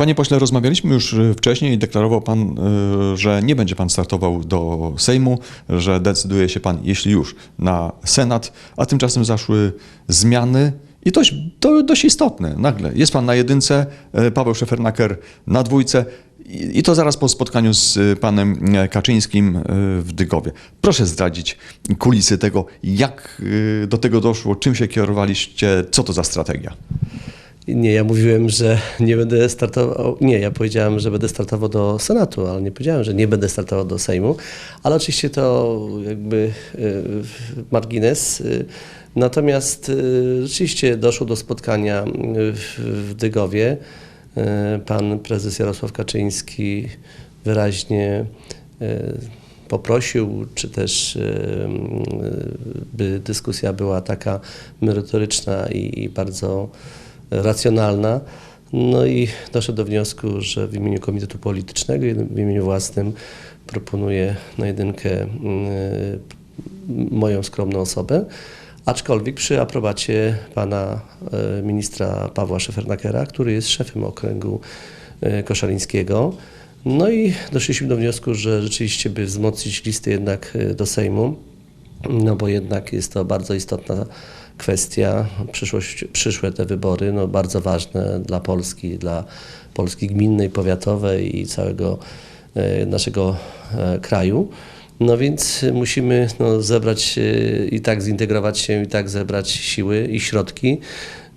Panie pośle, rozmawialiśmy już y, wcześniej i deklarował pan, y, że nie będzie pan startował do Sejmu, że decyduje się pan, jeśli już, na Senat, a tymczasem zaszły zmiany i dość, to dość istotne. Nagle jest pan na jedynce, y, Paweł Szefernaker na dwójce i to zaraz po spotkaniu z panem Kaczyńskim w Dygowie. Proszę zdradzić kulisy tego, jak do tego doszło, czym się kierowaliście, co to za strategia. Nie, ja mówiłem, że nie będę startował. Nie, ja powiedziałem, że będę startował do Senatu, ale nie powiedziałem, że nie będę startował do Sejmu. Ale oczywiście to jakby y, margines. Y, Natomiast y, rzeczywiście doszło do spotkania w, Dygowie. Pan prezes Jarosław Kaczyński wyraźnie poprosił, czy też by dyskusja była taka merytoryczna i bardzo racjonalna. No i doszedł do wniosku, że w imieniu Komitetu Politycznego i w imieniu własnym proponuję na jedynkę y, moją skromną osobę, aczkolwiek przy aprobacie pana y, ministra Pawła Szefernakera, który jest szefem okręgu y, koszalińskiego. No i doszliśmy do wniosku, że rzeczywiście by wzmocnić listę jednak do Sejmu, no bo jednak jest to bardzo istotna kwestia, przyszłość, przyszłe te wybory, no bardzo ważne dla Polski, dla Polski gminnej, powiatowej i całego e, naszego e, kraju. No więc musimy no, zebrać i tak zintegrować się, i tak zebrać siły i środki,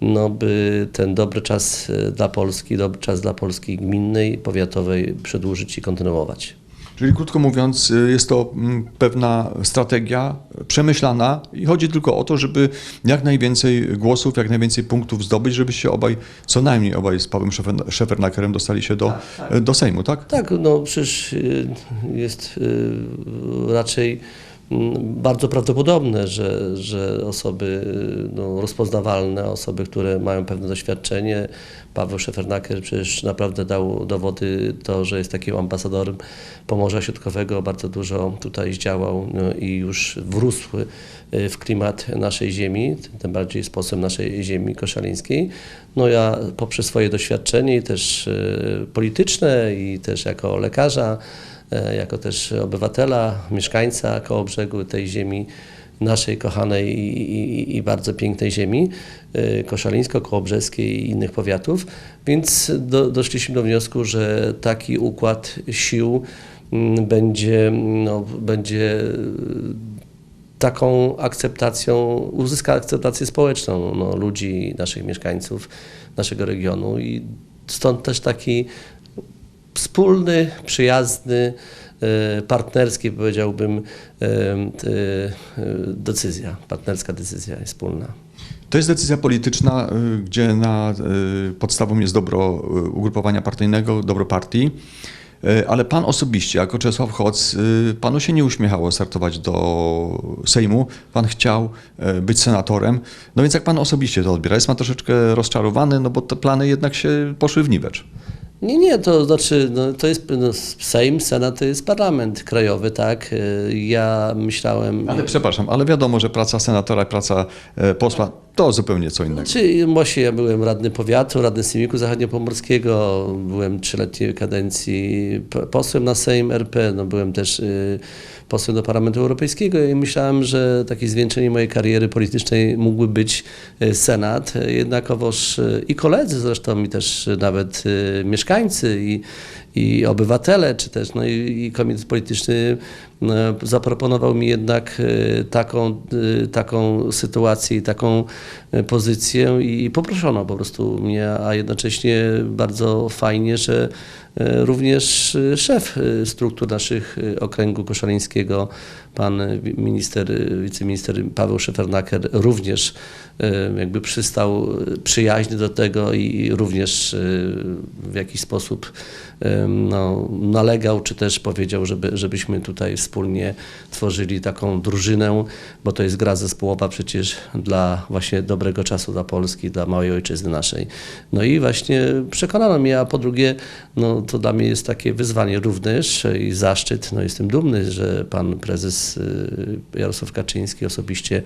no by ten dobry czas e, dla Polski, dobry czas dla Polski gminnej, powiatowej przedłużyć i kontynuować. Czyli krótko mówiąc, y, jest to mm, pewna strategia przemyślana i chodzi tylko o to, żeby jak najwięcej głosów, jak najwięcej punktów zdobyć, żeby się obaj, co najmniej obaj z Pawłem Szefer- Szefernakerem dostali się do, do Sejmu, tak? Tak, no przecież y, jest y, raczej bardzo prawdopodobne, że, że osoby y, no, rozpoznawalne, osoby, które mają pewne doświadczenie, Paweł Szefernaker przecież naprawdę dał dowody to, że jest takim ambasadorem Pomorza Środkowego, bardzo dużo tutaj zdziałał no, i już wrósł y, w klimat naszej ziemi, tym bardziej posłem naszej ziemi koszalińskiej. No ja poprzez swoje doświadczenie też y, polityczne i też jako lekarza, jako też obywatela, mieszkańca koło brzegu tej ziemi, naszej kochanej i, i, i bardzo pięknej ziemi, y, koszalińsko-kołobrzeskiej i innych powiatów, więc do, doszliśmy do wniosku, że taki układ sił mm, będzie, no, będzie taką akceptacją, uzyska akceptację społeczną no, ludzi, naszych mieszkańców, naszego regionu. I stąd też taki wspólny, przyjazny, e, partnerski powiedziałbym e, e, decyzja, partnerska decyzja jest wspólna. To jest decyzja polityczna, gdzie na podstawą jest dobro ugrupowania partyjnego, dobro partii. Ale pan osobiście, jako Czesław Hoc, panu się nie uśmiechało startować do Sejmu. Pan chciał być senatorem. No więc jak pan osobiście to odbiera? Jest pan troszeczkę rozczarowany, no bo te plany jednak się poszły w niwecz. Nie, nie, to znaczy, no, to jest no, Sejm, Senat to jest parlament krajowy, tak? E, Ja myślałem... Ale przepraszam, ale wiadomo, że praca senatora, praca e, posła to zupełnie co innego. Czy właśnie ja byłem radny powiatu, radny Sejmiku Zachodniopomorskiego, byłem trzyletniej kadencji posłem na Sejm RP, no byłem też y, posłem do Parlamentu Europejskiego i myślałem, że takie zwieńczenie mojej kariery politycznej mógłby być y, Senat. Jednakowoż y, i koledzy zresztą i też nawet y, mieszkańcy i, i obywatele, czy też no i, i komitet polityczny zaproponował mi jednak y, taką, y, taką sytuację i taką pozycję i poproszono po prostu mnie, a jednocześnie bardzo fajnie, że również szef struktur naszych okręgu koszalińskiego, pan minister, wiceminister Paweł Szefernaker również jakby przystał przyjaźnie do tego i również w jakiś sposób no, nalegał, czy też powiedział, żeby, żebyśmy tutaj wspólnie tworzyli taką drużynę, bo to jest gra zespołowa przecież dla właśnie dobrego czasu dla Polski, dla małej ojczyzny naszej. No i właśnie przekonano mnie, a po drugie, no to dla mnie jest takie wyzwanie również i zaszczyt. No jestem dumny, że pan prezes y, Jarosław Kaczyński osobiście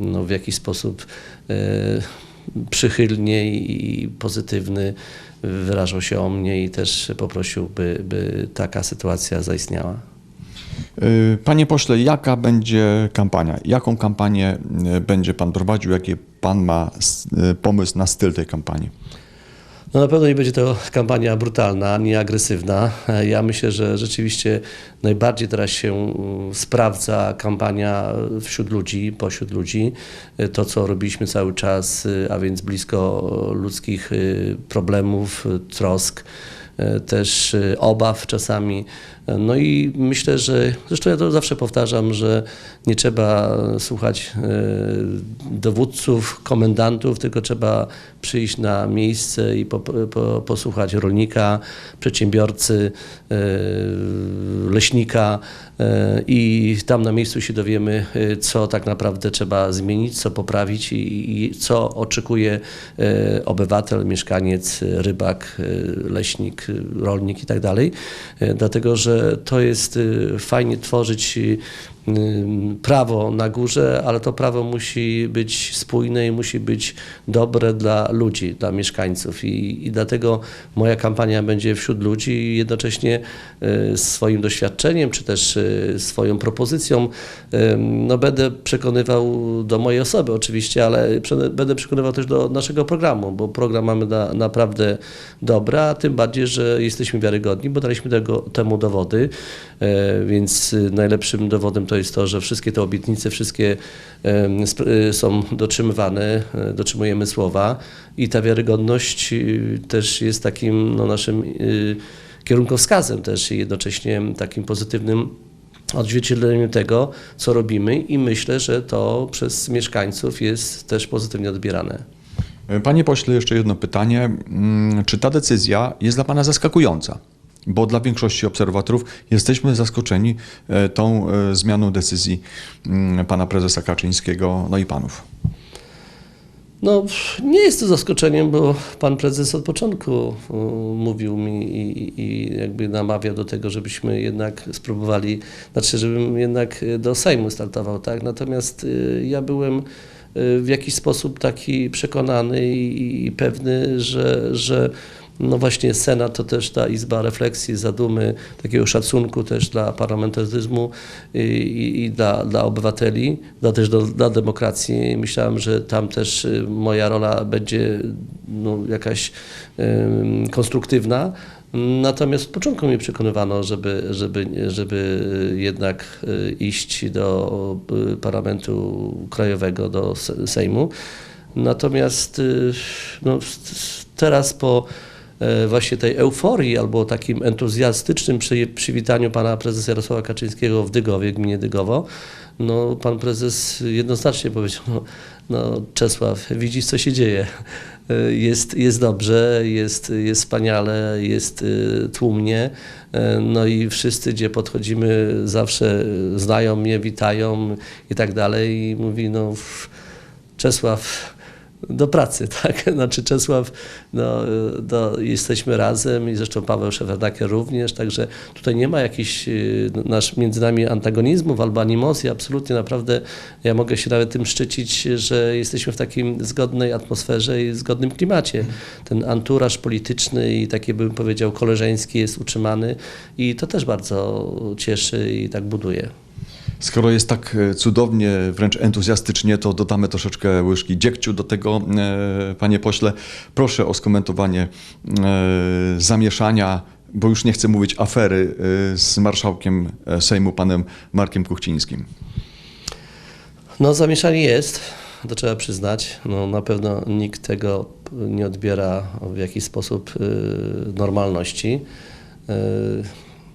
no, w jakiś sposób y, przychylnie i pozytywny wyrażał się o mnie i też poprosił, by, by taka sytuacja zaistniała. Y, Panie pośle, jaka będzie kampania? Jaką kampanię y, będzie pan prowadził? Jaki pan ma y, pomysł na styl tej kampanii? No na pewno nie będzie to kampania brutalna, ani agresywna. Ja myślę, że rzeczywiście najbardziej teraz się sprawdza kampania wśród ludzi, pośród ludzi. To, co robiliśmy cały czas, y, a więc blisko ludzkich problemów, trosk, też obaw czasami. No i myślę, że zresztą ja to zawsze powtarzam, że nie trzeba słuchać y, dowódców, komendantów, tylko trzeba przyjść na miejsce i po, po, posłuchać rolnika, przedsiębiorcy, y, leśnika y, i tam na miejscu się dowiemy, co tak naprawdę trzeba zmienić, co poprawić i, i co oczekuje obywatel, mieszkaniec, rybak, leśnik, rolnik i tak dalej. Dlatego, że to jest y, fajnie tworzyć prawo na górze, ale to prawo musi być spójne i musi być dobre dla ludzi, dla mieszkańców. I, i dlatego moja kampania będzie wśród ludzi i jednocześnie y, swoim doświadczeniem, czy też y, swoją propozycją no, będę przekonywał do mojej osoby oczywiście, ale będę przekonywał też do naszego programu, bo program mamy na, naprawdę dobry, a tym bardziej, że jesteśmy wiarygodni, bo daliśmy tego, temu dowody, e, więc y, najlepszym dowodem to jest to, że wszystkie te obietnice, wszystkie y, są dotrzymywane, e, dotrzymujemy słowa i ta wiarygodność y, też jest takim no, naszym y, kierunkowskazem też i jednocześnie takim pozytywnym odzwierciedleniem tego, co robimy i myślę, że to przez mieszkańców jest też pozytywnie odbierane. Panie pośle, jeszcze jedno pytanie. Mm, Czy ta decyzja jest dla pana zaskakująca? Bo dla większości obserwatorów jesteśmy zaskoczeni e, tą e, zmianą decyzji mm, pana prezesa Kaczyńskiego, no i panów. No, nie jest to zaskoczeniem, bo pan prezes od początku y, mówił mi i, i jakby namawiał do tego, żebyśmy jednak spróbowali, znaczy, żebym jednak do Sejmu startował, tak? Natomiast ja byłem w jakiś sposób taki przekonany i, i pewny, że, że no właśnie Senat to też ta izba refleksji, zadumy, takiego szacunku też dla parlamentaryzmu i, i, i dla, dla obywateli, dla też do, dla demokracji. Myślałem, że tam też y, moja rola będzie no, jakaś ym, konstruktywna. Natomiast od początku mnie przekonywano, żeby, żeby, żeby jednak y, iść do y, Parlamentu Krajowego, do Se- Sejmu. Natomiast no, teraz po właśnie tej euforii albo takim entuzjastycznym przy, przywitaniu pana prezesa Jarosława Kaczyńskiego w Dygowie, gminie Dygowo, no, pan prezes jednoznacznie powiedział, no, no Czesław, widzisz co się dzieje. E, Jest, jest dobrze, jest, jest wspaniale, jest y, tłumnie. E, No i wszyscy, gdzie podchodzimy, zawsze znają mnie, witają i tak dalej. I mówi, no Czesław, do pracy, tak? Znaczy Czesław, no, no, jesteśmy razem i zresztą Paweł Szefernaker również, także tutaj nie ma jakichś y, nasz, między nami antagonizmów albo animozji, absolutnie naprawdę ja mogę się nawet tym szczycić, że jesteśmy w takim zgodnej atmosferze i zgodnym klimacie. Ten anturaż polityczny i taki bym powiedział koleżeński jest utrzymany i to też bardzo cieszy i tak buduje. Skoro jest tak e, cudownie, wręcz entuzjastycznie, to dodamy troszeczkę łyżki dziegciu do tego, e, panie pośle. Proszę o skomentowanie e, zamieszania, bo już nie chcę mówić afery z marszałkiem Sejmu, panem Markiem Kuchcińskim. No zamieszanie jest, to trzeba przyznać. No, na pewno nikt tego nie odbiera w jakiś sposób normalności.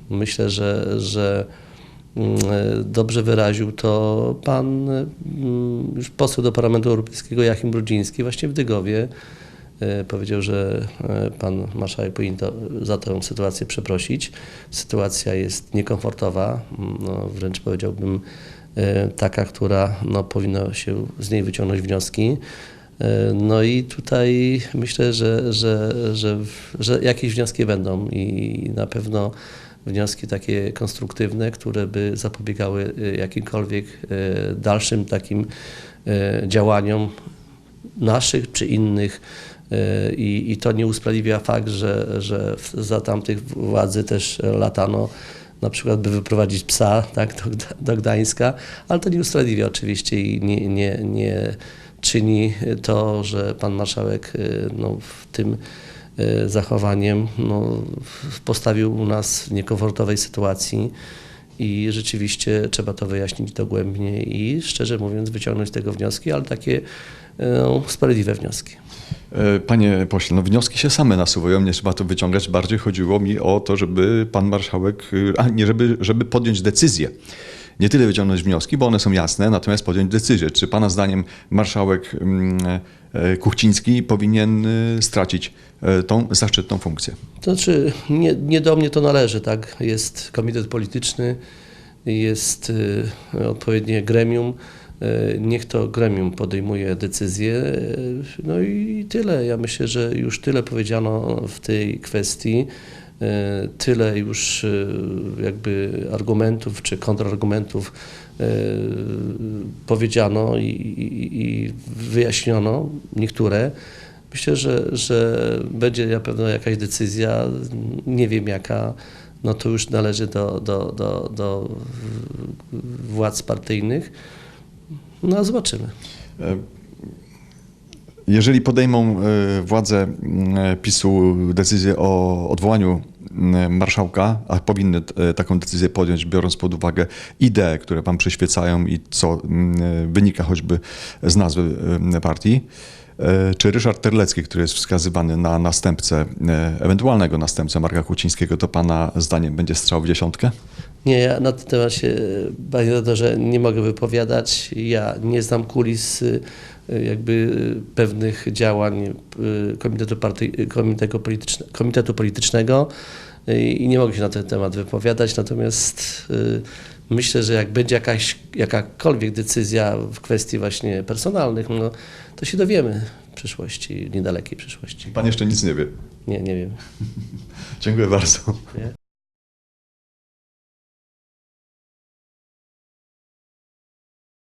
Myślę, że, że dobrze wyraził to pan y, już poseł do Parlamentu Europejskiego Jachim Brudziński właśnie w Dygowie. Y, Powiedział, że pan marszałek powinien to, za tę sytuację przeprosić. Sytuacja jest niekomfortowa, mm, no, wręcz powiedziałbym e, taka, która no, powinno się z niej wyciągnąć wnioski. E, No i tutaj myślę, że, że, że, że jakieś wnioski będą i na pewno wnioski takie konstruktywne, które by zapobiegały e, jakimkolwiek e, dalszym takim e, działaniom naszych czy innych. Y, I, I to nie usprawiedliwia fakt, że, że za tamtych władzy też latano na przykład by wyprowadzić psa tak, do, do Gdańska, ale to nie usprawiedliwia oczywiście i nie, nie, nie czyni to, że pan marszałek y, no, w tym y, zachowaniem no, postawił nas w niekomfortowej sytuacji i rzeczywiście trzeba to wyjaśnić dogłębnie i szczerze mówiąc wyciągnąć z tego wnioski, ale takie y, no, sprawiedliwe wnioski. E, Panie pośle, no wnioski się same nasuwają, nie trzeba to wyciągać. Bardziej chodziło mi o to, żeby pan marszałek, y, a nie, żeby, żeby podjąć decyzję. Nie tyle wyciągnąć wnioski, bo one są jasne, natomiast podjąć decyzję. Czy pana zdaniem marszałek mm, e, Kuchciński powinien y, stracić e, tą zaszczytną funkcję? To znaczy, nie, nie do mnie to należy, tak? Jest komitet polityczny, jest odpowiednie gremium. Niech to gremium podejmuje decyzje. y, No i tyle. Ja myślę, że już tyle powiedziano w tej kwestii. Y, Tyle już y, jakby argumentów czy kontrargumentów y, powiedziano i, i, i wyjaśniono niektóre. Myślę, że, że będzie na pewno jakaś decyzja, nie wiem jaka, no to już należy do, do, do, do władz partyjnych. No a zobaczymy. E, Jeżeli podejmą e, władze PiSu decyzję o odwołaniu marszałka, a powinny e, taką decyzję podjąć, biorąc pod uwagę idee, które wam przyświecają i co mm, wynika choćby z nazwy partii, e, czy Ryszard Terlecki, który jest wskazywany na następcę, e, ewentualnego następcę Marka Kucińskiego, to pana zdaniem będzie strzał w dziesiątkę? Nie, ja na ten temat się, panie redaktorze, nie mogę wypowiadać. Ja nie znam kulis y, jakby y, pewnych działań y, Komitetu, Partii, Komitetu, Polityczne, Komitetu Politycznego y, i nie mogę się na ten temat wypowiadać, natomiast y, myślę, że jak będzie jakaś, jakakolwiek decyzja w kwestii właśnie personalnych, no, to się dowiemy w przyszłości, niedalekiej przyszłości. Pan jeszcze nic nie wie. Nie, nie wiem. Dziękuję bardzo. Nie?